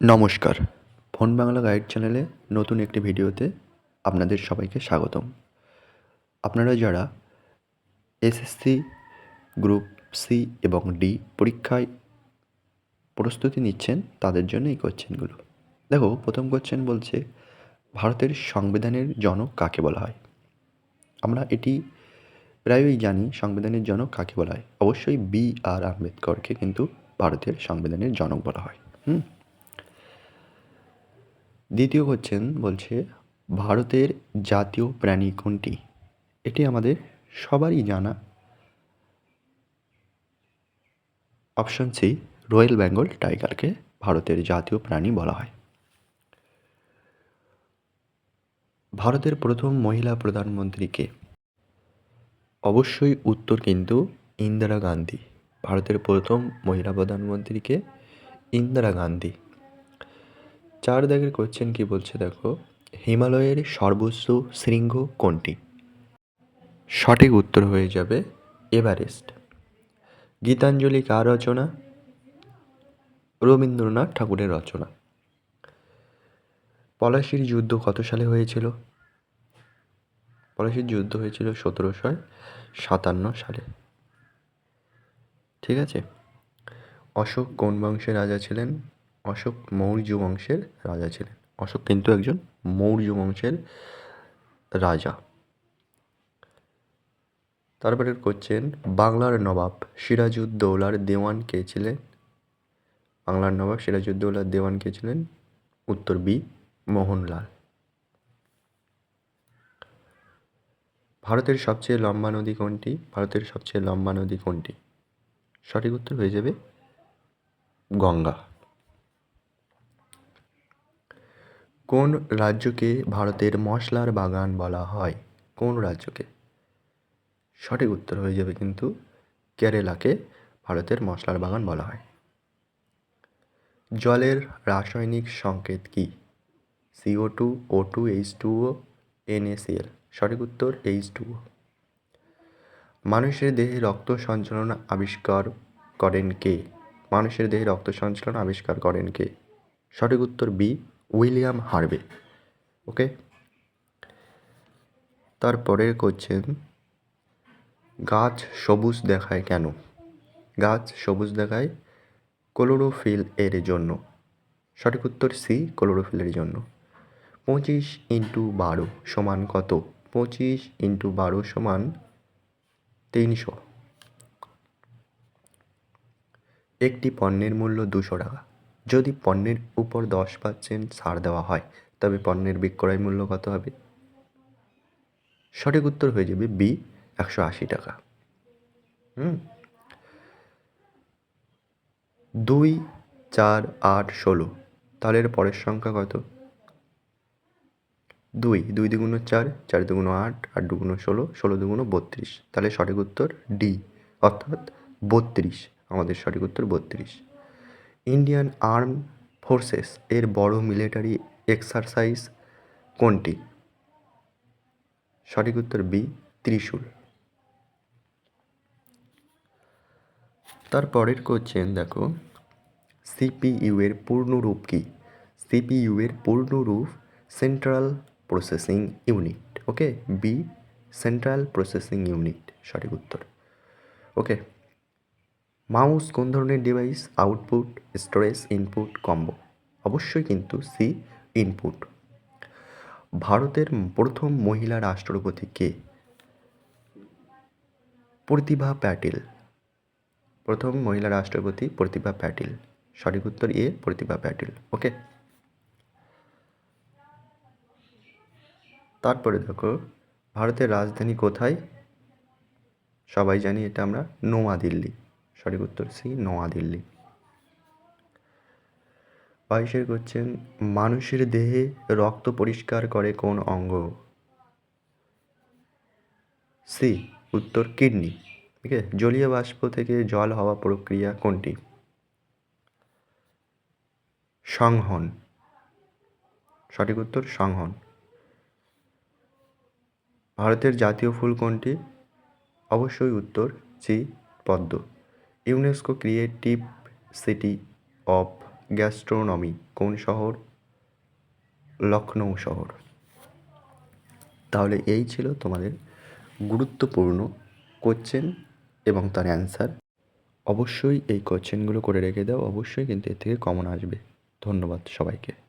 নমস্কার। Phone Bangla guide চ্যানেলে নতুন একটি ভিডিওতে আপনাদের সবাইকে স্বাগতম। আপনারা যারা এসএসসি গ্রুপ সি এবং ডি পরীক্ষায় প্রস্তুতি নিচ্ছেন, তাদের জন্য এই কোশ্চেনগুলো। দেখো, প্রথম কোশ্চেন বলছে, ভারতের সংবিধানের জনক কাকে বলা হয়? আমরা এটি প্রায়ই জানি, সংবিধানের জনক কাকে বলা হয়? অবশ্যই বি আর আম্বেদকরকে কিন্তু ভারতের সংবিধানের জনক বলা হয়। হুম? দ্বিতীয় কোশ্চেন বলছে ভারতের জাতীয় প্রাণী কোনটি? এটি আমাদের সবারই জানা। অপশন সি রয়্যাল বেঙ্গল টাইগারকে ভারতের জাতীয় প্রাণী বলা হয়। ভারতের প্রথম মহিলা প্রধানমন্ত্রীকে অবশ্যই উত্তর কিন্তু ইন্দিরা গান্ধী। ভারতের প্রথম মহিলা প্রধানমন্ত্রীকে ইন্দিরা গান্ধী। চার দাগের কোশ্চেন কি বলছে দেখো? হিমালয়ের সর্বোচ্চ শৃঙ্গ কোনটি? সঠিক উত্তর হয়ে যাবে এভারেস্ট। গীতাঞ্জলি কার রচনা? রবীন্দ্রনাথ ঠাকুরের রচনা। পলাশির যুদ্ধ কত সালে হয়েছিল? পলাশির যুদ্ধ হয়েছিল সতেরোশো সাতান্ন সালে। ঠিক আছে? অশোক কোন বংশের রাজা ছিলেন? অশোক মৌর্য বংশের রাজা ছিলেন। অশোক কিন্তু একজন মৌর্য বংশের রাজা। তারপরে করছেন বাংলার নবাব সিরাজউদ্দৌলার দেওয়ান কে ছিলেন? বাংলার নবাব সিরাজউদ্দৌলার দেওয়ান কে ছিলেন? উত্তর বি মোহনলাল। ভারতের সবচেয়ে লম্বা নদী কোনটি? ভারতের সবচেয়ে লম্বা নদী কোনটি? সঠিক উত্তর হয়ে যাবে গঙ্গা। কোন রাজ্যকে ভারতের মশলার বাগান বলা হয়? কোন রাজ্যকে? সঠিক উত্তর হয়ে যাবে কিন্তু কেরালাকে ভারতের মশলার বাগান বলা হয়। জলের রাসায়নিক সংকেত কি? CO two O two H two O NaCl সঠিক উত্তর এইচ টু মানুষের দেহে রক্ত সঞ্চালন আবিষ্কার করেন কে? মানুষের দেহে রক্ত সঞ্চালন আবিষ্কার করেন কে? সঠিক উত্তর বি উইলিয়াম হার্বে ওকে? তারপরের কোশ্চেন, গাছ সবুজ দেখায় কেন? গাছ সবুজ দেখায় ক্লোরোফিল এর জন্য। সঠিক উত্তর সি ক্লোরোফিলের জন্য। পঁচিশ ইন্টু বারো সমান কত? পঁচিশ ইন্টু বারো সমান তিনশো। একটি পণ্যের মূল্য দুশো টাকা। যদি পণ্যের উপর দশ পার্সেন্ট ছাড় দেওয়া হয়, তবে পণ্যের বিক্রয় মূল্য কত হবে? সঠিক উত্তর হয়ে যাবে বি, একশো আশি টাকা। হুম? দুই, চার, আট, ষোলো। তাহলে এর পরের সংখ্যা কত? দুই দুই দুগুণ চার চার দুগুণ আট আট দুগুণ ষোলো ষোলো দুগুণ বত্রিশ। তাহলে সঠিক উত্তর ডি, অর্থাৎ বত্রিশ। আমাদের সঠিক উত্তর বত্রিশ। ইন্ডিয়ান আর্ম ফোর্সেস এর বড় মিলিটারি এক্সারসাইজ কোনটি? সঠিক উত্তর বি, ত্রিশূল। তারপরের কোশ্চেন দেখো। সিপিইউ এর পূর্ণরূপ কি? সিপিইউ এর পূর্ণরূপ central processing unit okay B central processing unit সঠিক উত্তর। ওকে মাউস কোন ধরনের device output storage input combo অবশ্যই কিন্তু সি ইনপুট ভারতের প্রথম মহিলা রাষ্ট্রপতি কে? প্রতিভা প্যাটেল। প্রথম মহিলা রাষ্ট্রপতি প্রতিভা প্যাটেল। সঠিক উত্তর এ প্রতিভা প্যাটিল। ওকে তারপরে দেখো, ভারতের রাজধানী কোথায়? সবাই জানি এটা আমরা নয়াদিল্লি সঠিক উত্তর সি নয়াদিল্লি বাইশের করছেন, মানুষের দেহে রক্ত পরিষ্কার করে কোন অঙ্গ? সি, উত্তর, কিডনি। ঠিক আছে? জলীয় বাষ্প থেকে জল হওয়া প্রক্রিয়া কোনটি? সংহন। সঠিক উত্তর, সংহন। ভারতের জাতীয় ফুল কোনটি? অবশ্যই উত্তর সি, পদ্ম। UNESCO creative city of gastronomy, কোন শহর? লখনৌ শহর। তাহলে এই ছিল তোমাদের গুরুত্বপূর্ণ কোশ্চেন এবং তার অ্যান্সার অবশ্যই এই কোশ্চেনগুলো করে রেখে দাও, অবশ্যই কিন্তু এর থেকে কমন আসবে। ধন্যবাদ সবাইকে।